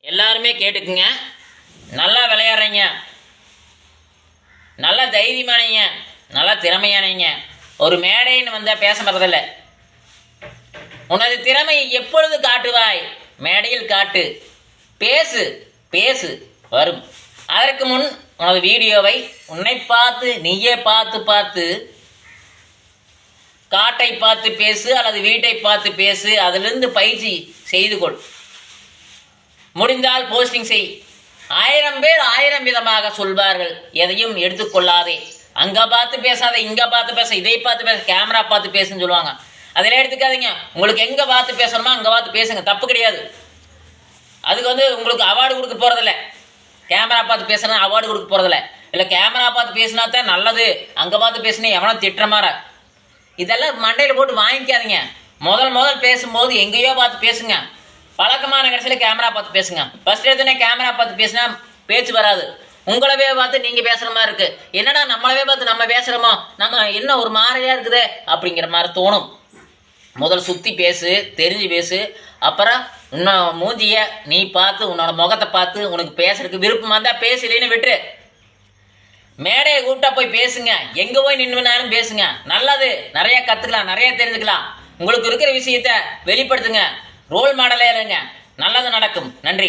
எல்லாருமே கேட்டுக்குங்க. நல்லா விளையாடுறீங்க. நல்லா தைரியமானீங்க நல்லா திறமையானீங்க ஒரு மேடைன்னு வந்தால் பேச போகிறதில்ல உனது திறமையை எப்பொழுது காட்டுவாய்? மேடையில் காட்டு. பேசு பேசு வரும். அதற்கு முன் உனது வீடியோவை உன்னை பார்த்து நீயே பார்த்து பார்த்து காட்டை பார்த்து பேசு அல்லது வீட்டை பார்த்து பேசு அதிலிருந்து பயிற்சி செய்து கொள். முடிந்தால் போஸ்டிங் செய். ஆயிரம் பேர் ஆயிரம் விதமாக சொல்வார்கள். எதையும் எடுத்துக்கொள்ளாதே. அங்கே பார்த்து பேசாத இங்கே பார்த்து பேச இதை பார்த்து பேச கேமரா பார்த்து பேசுன்னு சொல்லுவாங்க. அதெல்லாம் எடுத்துக்காதீங்க. உங்களுக்கு எங்கே பார்த்து பேசணுமோ அங்கே பார்த்து பேசுங்க. தப்பு கிடையாது. அதுக்கு வந்து உங்களுக்கு அவார்டு கொடுக்க போகிறதில்ல கேமரா பார்த்து பேசுனா அவார்டு கொடுக்க போகிறதில்ல இல்லை கேமரா பார்த்து பேசினா தான் நல்லது. அங்கே பார்த்து பேசினா எவனோ திட்டுற மாதிரி இதெல்லாம் மண்டையில் போட்டு வாங்கிக்காதீங்க. முதல் முதல் பேசும்போது எங்கேயோ பார்த்து பேசுங்க. பழக்கமான கடைசியில் கேமரா பார்த்து பேசுங்க. ஃபர்ஸ்ட் எடுத்தோடனே கேமரா பார்த்து பேசினா பேச்சு வராது. உங்களவே பார்த்து நீங்கள் பேசுகிற மாதிரி இருக்குது என்னடா நம்மளவே பார்த்து நம்ம பேசுகிறோமோ நம்ம என்ன ஒரு மாதிரியாக இருக்குது? அப்படிங்கிற மாதிரி தோணும். முதல் சுற்றி பேசு தெரிஞ்சு பேசு. அப்புறம் உன்னோட மூஞ்சிய நீ பார்த்து உன்னோட முகத்தை பார்த்து உனக்கு பேசுறதுக்கு விருப்பமாக இருந்தால் பேசலேன்னு விட்டுரு. மேடையை கூப்பிட்டா போய் பேசுங்க. எங்கே போய் நின்றுனாலும் பேசுங்க. நல்லது. நிறைய கற்றுக்கலாம் நிறைய தெரிஞ்சுக்கலாம். உங்களுக்கு இருக்கிற விஷயத்த வெளிப்படுத்துங்க. ரோல் மாடலே இருங்க நல்லது நடக்கும். நன்றி.